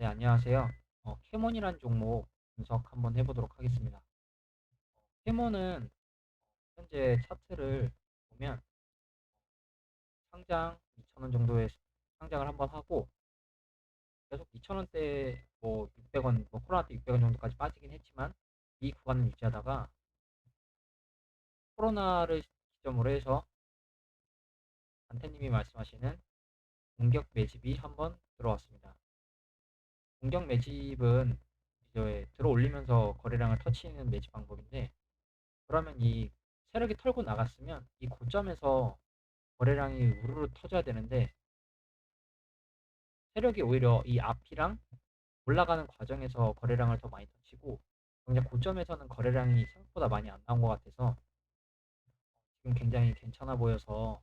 네, 안녕하세요. 어, 캐몬이란 종목 분석 한번 해보도록 하겠습니다. 캐몬은 현재 차트를 보면 상장 2,000원 정도의 상장을 한번 하고 계속 2,000원대 뭐 600원, 뭐 코로나 때 600원 정도까지 빠지긴 했지만 이 구간을 유지하다가 코로나를 기점으로 해서 안태님이 말씀하시는 공격 매집이 한번 들어왔습니다. 공격 매집은 이제 들어 올리면서 거래량을 터치는 매집 방법인데 그러면 이 세력이 털고 나갔으면 이 고점에서 거래량이 우르르 터져야 되는데 세력이 오히려 이 앞이랑 올라가는 과정에서 거래량을 더 많이 터치고 그냥 고점에서는 거래량이 생각보다 많이 안 나온 것 같아서 지금 굉장히 괜찮아 보여서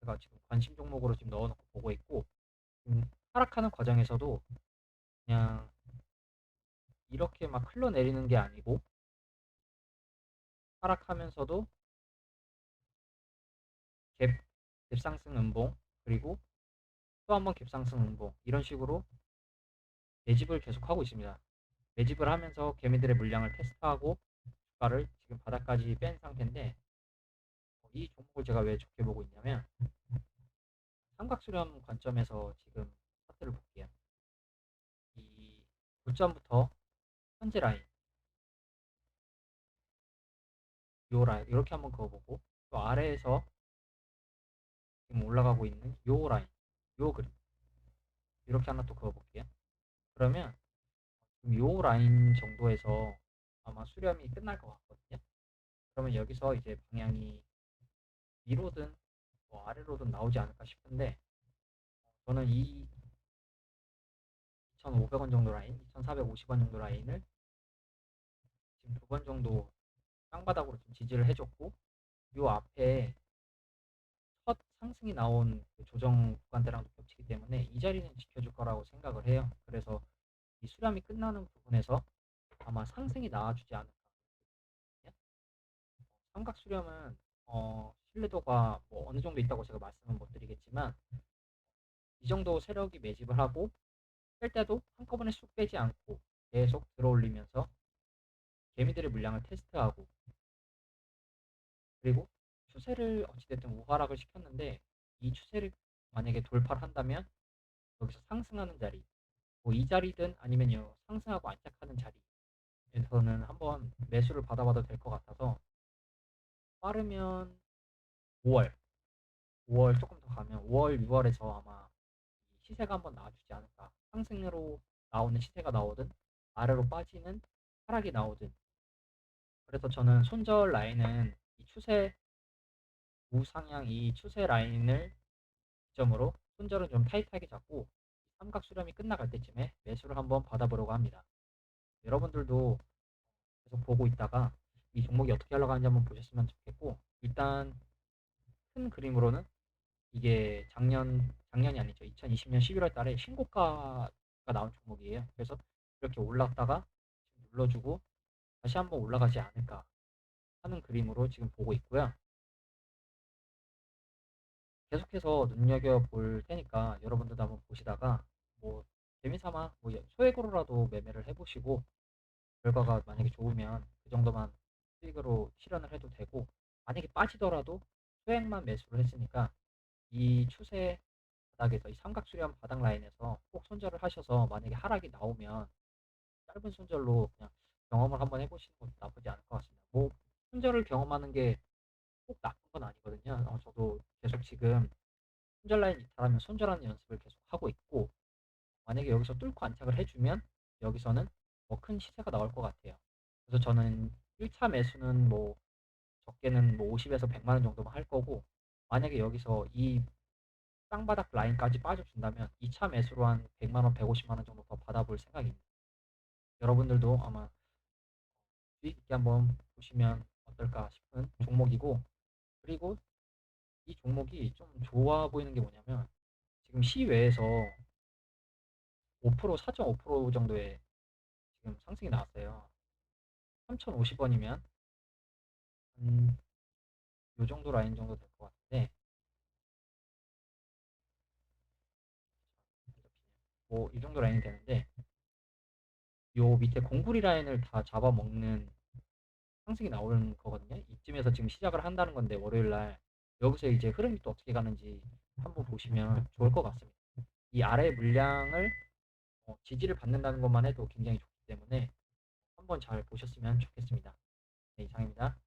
제가 지금 관심 종목으로 지금 넣어놓고 보고 있고 지금 하락하는 과정에서도 그냥 이렇게 막 흘러내리는 게 아니고 하락하면서도 갭, 갭상승 음봉 그리고 또 한 번 갭상승 음봉 이런 식으로 매집을 계속하고 있습니다. 매집을 하면서 개미들의 물량을 테스트하고 주가를 지금 바닥까지 뺀 상태인데 이 종목을 제가 왜 좋게 보고 있냐면 삼각수렴 관점에서 지금 차트를 볼게요. 이 고점부터 현재 라인 요 라인 이렇게 한번 그어보고 또 아래에서 지금 올라가고 있는 요 라인 요 그림 이렇게 하나 또 그어볼게요. 그러면 요 라인 정도에서 아마 수렴이 끝날 것 같거든요. 그러면 여기서 이제 방향이 위로든 뭐 아래로든 나오지 않을까 싶은데 저는 이 2,500원 정도 라인, 2,450원 정도 라인을 지금 두 번 정도 땅바닥으로 좀 지지를 해줬고 요 앞에 첫 상승이 나온 그 조정 구간대랑도 겹치기 때문에 이 자리는 지켜줄 거라고 생각을 해요. 그래서 이 수렴이 끝나는 부분에서 아마 상승이 나와주지 않을까. 삼각 수렴은 어, 신뢰도가 뭐 어느 정도 있다고 제가 말씀은 못 드리겠지만 이 정도 세력이 매집을 하고 뺄 때도 한꺼번에 쑥 빼지 않고 계속 들어올리면서 개미들의 물량을 테스트하고 그리고 추세를 어찌됐든 우하락을 시켰는데 이 추세를 만약에 돌파를 한다면 여기서 상승하는 자리 뭐 이 자리든 아니면요 상승하고 안착하는 자리에서는 한번 매수를 받아봐도 될 것 같아서 빠르면 5월 5월 조금 더 가면 5월 6월에서 아마 시세가 한번 나와주지 않을까 상승으로 나오는 시세가 나오든 아래로 빠지는 하락이 나오든 그래서 저는 손절 라인은 이 추세 우상향 이 추세 라인을 기점으로 손절은 좀 타이트하게 잡고 삼각 수렴이 끝나갈 때쯤에 매수를 한번 받아보려고 합니다. 여러분들도 계속 보고 있다가 이 종목이 어떻게 흘러가는지 한번 보셨으면 좋겠고 일단 큰 그림으로는 이게 작년 작년이 아니죠 2020년 11월 달에 신고가가 나온 종목이에요. 그래서 이렇게 올랐다가 눌러주고 다시 한번 올라가지 않을까 하는 그림으로 지금 보고 있고요. 계속해서 눈여겨볼 테니까 여러분들도 한번 보시다가 뭐 재미삼아 뭐 소액으로라도 매매를 해보시고 결과가 만약에 좋으면 그 정도만 수익으로 실현을 해도 되고 만약에 빠지더라도 소액만 매수를 했으니까 이 추세 바닥에서 이 삼각수렴 바닥 라인에서 꼭 손절을 하셔서 만약에 하락이 나오면 짧은 손절로 그냥 경험을 한번 해보시는 것도 나쁘지 않을 것 같습니다. 뭐 손절을 경험하는 게 꼭 나쁜 건 아니거든요. 어, 저도 계속 지금 손절 라인 이탈하면 손절하는 연습을 계속 하고 있고 만약에 여기서 뚫고 안착을 해주면 여기서는 뭐 큰 시세가 나올 것 같아요. 그래서 저는 1차 매수는 뭐 적게는 뭐 50에서 100만 원 정도만 할 거고 만약에 여기서 이 땅바닥 라인까지 빠져준다면 2차 매수로 한 100만 원, 150만 원 정도 더 받아볼 생각입니다. 여러분들도 아마 수익 있게 한번 보시면 어떨까 싶은 종목이고 그리고 이 종목이 좀 좋아 보이는 게 뭐냐면 지금 시외에서 5% 4.5% 정도의 지금 상승이 나왔어요. 3,050원이면 음, 요 정도 라인 정도 될 것 같은데 뭐 이 정도 라인이 되는데 요 밑에 공구리 라인을 다 잡아먹는 상승이 나오는 거거든요. 이쯤에서 지금 시작을 한다는 건데 월요일 날 여기서 이제 흐름이 또 어떻게 가는지 한번 보시면 좋을 것 같습니다. 이 아래 물량을 어, 지지를 받는다는 것만 해도 굉장히 좋기 때문에 한번 잘 보셨으면 좋겠습니다. 네, 이상입니다.